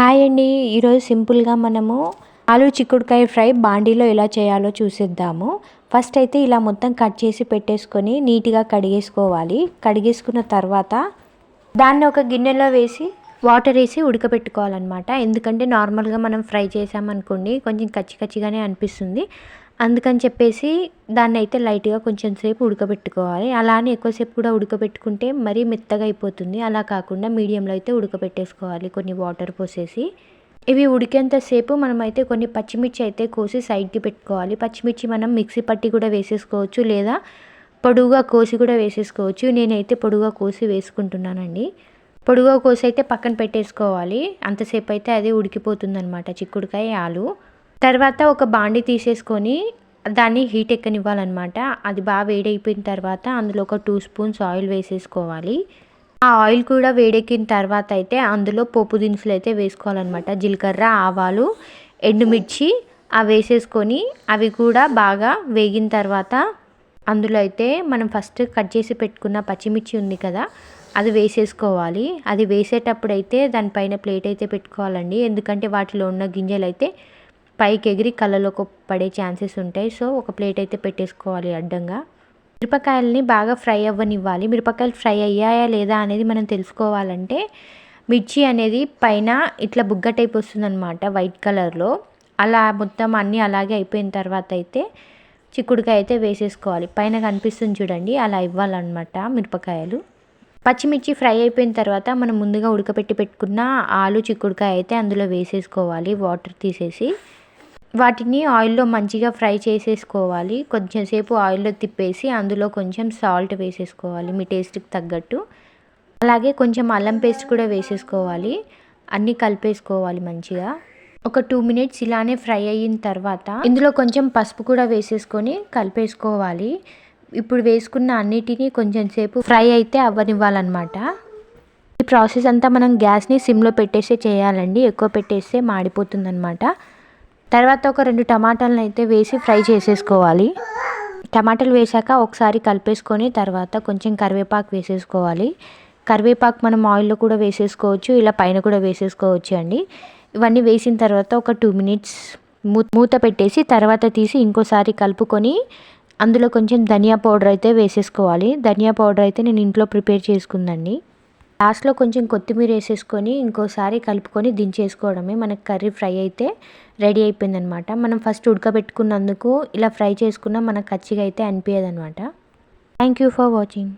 Hi అండి. ఈరోజు సింపుల్గా మనము ఆలు చిక్కుడుకాయ ఫ్రై బాండీలో ఎలా చేయాలో చూసిద్దాము. ఫస్ట్ అయితే ఇలా మొత్తం కట్ చేసి పెట్టేసుకొని నీట్గా కడిగేసుకోవాలి. కడిగేసుకున్న తర్వాత దాన్ని ఒక గిన్నెలో వేసి వాటర్ వేసి ఉడకబెట్టుకోవాలన్నమాట ఎందుకంటే నార్మల్గా మనం ఫ్రై చేసామనుకోండి కొంచెం కచ్చి కచ్చిగానే అనిపిస్తుంది. అందుకని చెప్పేసి దాన్ని అయితే లైట్గా కొంచెం సేపు ఉడకబెట్టుకోవాలి. అలానే ఎక్కువసేపు కూడా ఉడకబెట్టుకుంటే మరీ మెత్తగా అయిపోతుంది. అలా కాకుండా మీడియంలో అయితే ఉడకబెట్టేసుకోవాలి కొన్ని వాటర్ పోసేసి. ఇవి ఉడికేంతసేపు మనమైతే కొన్ని పచ్చిమిర్చి అయితే కోసి సైడ్కి పెట్టుకోవాలి. పచ్చిమిర్చి మనం మిక్సీ పట్టి కూడా వేసేసుకోవచ్చు లేదా పొడుగుగా కోసి కూడా వేసేసుకోవచ్చు. నేనైతే పొడుగుగా కోసి వేసుకుంటున్నానండి. పొడుగుగా కోసి అయితే పక్కన పెట్టేసుకోవాలి. అంతసేపు అయితే అది ఉడికిపోతుంది అనమాట చిక్కుడుకాయ ఆలు. తర్వాత ఒక బాండి తీసేసుకొని దాన్ని హీట్ ఎక్కనివ్వాలన్నమాట. అది బాగా వేడైపోయిన తర్వాత అందులో ఒక టూ స్పూన్స్ ఆయిల్ వేసేసుకోవాలి. ఆ ఆయిల్ కూడా వేడెక్కిన తర్వాత అయితే అందులో పోపు దినుసులు అయితే వేసుకోవాలన్నమాట. జీలకర్ర ఆవాలు ఎండుమిర్చి అవి వేసేసుకొని అవి కూడా బాగా వేగిన తర్వాత అందులో అయితే మనం ఫస్ట్ కట్ చేసి పెట్టుకున్న పచ్చిమిర్చి ఉంది కదా అది వేసేసుకోవాలి. అది వేసేటప్పుడు అయితే దానిపైన ప్లేట్ అయితే పెట్టుకోవాలండి. ఎందుకంటే వాటిలో ఉన్న గింజలు అయితే పైకి ఎగిరి కళ్ళలోకి పడే ఛాన్సెస్ ఉంటాయి. సో ఒక ప్లేట్ అయితే పెట్టేసుకోవాలి అడ్డంగా. మిరపకాయలని బాగా ఫ్రై అవ్వనివ్వాలి. మిరపకాయలు ఫ్రై అయ్యాయా లేదా అనేది మనం తెలుసుకోవాలంటే మిర్చి అనేది పైన ఇట్లా బుగ్గ టైప్ వస్తుందన్నమాట వైట్ కలర్లో. అలా మొత్తం అన్నీ అలాగే అయిపోయిన తర్వాత అయితే చిక్కుడుకాయ అయితే వేసేసుకోవాలి. పైన కనిపిస్తుంది చూడండి అలా ఇవ్వాలన్నమాట మిరపకాయలు. పచ్చిమిర్చి ఫ్రై అయిపోయిన తర్వాత మనం ముందుగా ఉడకపెట్టి పెట్టుకున్న ఆలు చిక్కుడుకాయ అయితే అందులో వేసేసుకోవాలి వాటర్ తీసేసి. వాటిని ఆయిల్లో మంచిగా ఫ్రై చేసేసుకోవాలి. కొంచెం సేపు ఆయిల్లో తిప్పేసి అందులో కొంచెం సాల్ట్ వేసేసుకోవాలి మీ టేస్ట్కి తగ్గట్టు. అలాగే కొంచెం అల్లం పేస్ట్ కూడా వేసేసుకోవాలి. అన్నీ కలిపేసుకోవాలి మంచిగా. ఒక టూ మినిట్స్ ఇలానే ఫ్రై అయిన తర్వాత ఇందులో కొంచెం పసుపు కూడా వేసేసుకొని కలిపేసుకోవాలి. ఇప్పుడు వేసుకున్న అన్నిటినీ కొంచెం సేపు ఫ్రై అయితే అవ్వనివ్వాలన్నమాట. ఈ ప్రాసెస్ అంతా మనం గ్యాస్ని సిమ్లో పెట్టేసే చేయాలండి. ఎక్కువ పెట్టేస్తే మాడిపోతుందన్నమాట. తర్వాత ఒక రెండు టమాటాలను అయితే వేసి ఫ్రై చేసేసుకోవాలి. టమాటాలు వేసాక ఒకసారి కలిపేసుకొని తర్వాత కొంచెం కరివేపాకు వేసేసుకోవాలి. కరివేపాకు మనం ఆయిల్లో కూడా వేసేసుకోవచ్చు ఇలా పైన కూడా వేసేసుకోవచ్చు అండి. ఇవన్నీ వేసిన తర్వాత ఒక టూ మినిట్స్ మూత పెట్టేసి తర్వాత తీసి ఇంకోసారి కలుపుకొని అందులో కొంచెం ధనియా పౌడర్ అయితే వేసేసుకోవాలి. ధనియా పౌడర్ అయితే నేను ఇంట్లో ప్రిపేర్ చేసుకుందండి. లాస్ట్లో కొంచెం కొత్తిమీర వేసేసుకొని ఇంకోసారి కలుపుకొని దించేసుకోవడమే. మనకు కర్రీ ఫ్రై అయితే రెడీ అయిపోయిందనమాట. మనం ఫస్ట్ ఉడకబెట్టుకున్నందుకు ఇలా ఫ్రై చేసుకున్న మనకు కచ్చిగా అయితే అనిపించదు అనమాట థ్యాంక్ యూ ఫర్ వాచింగ్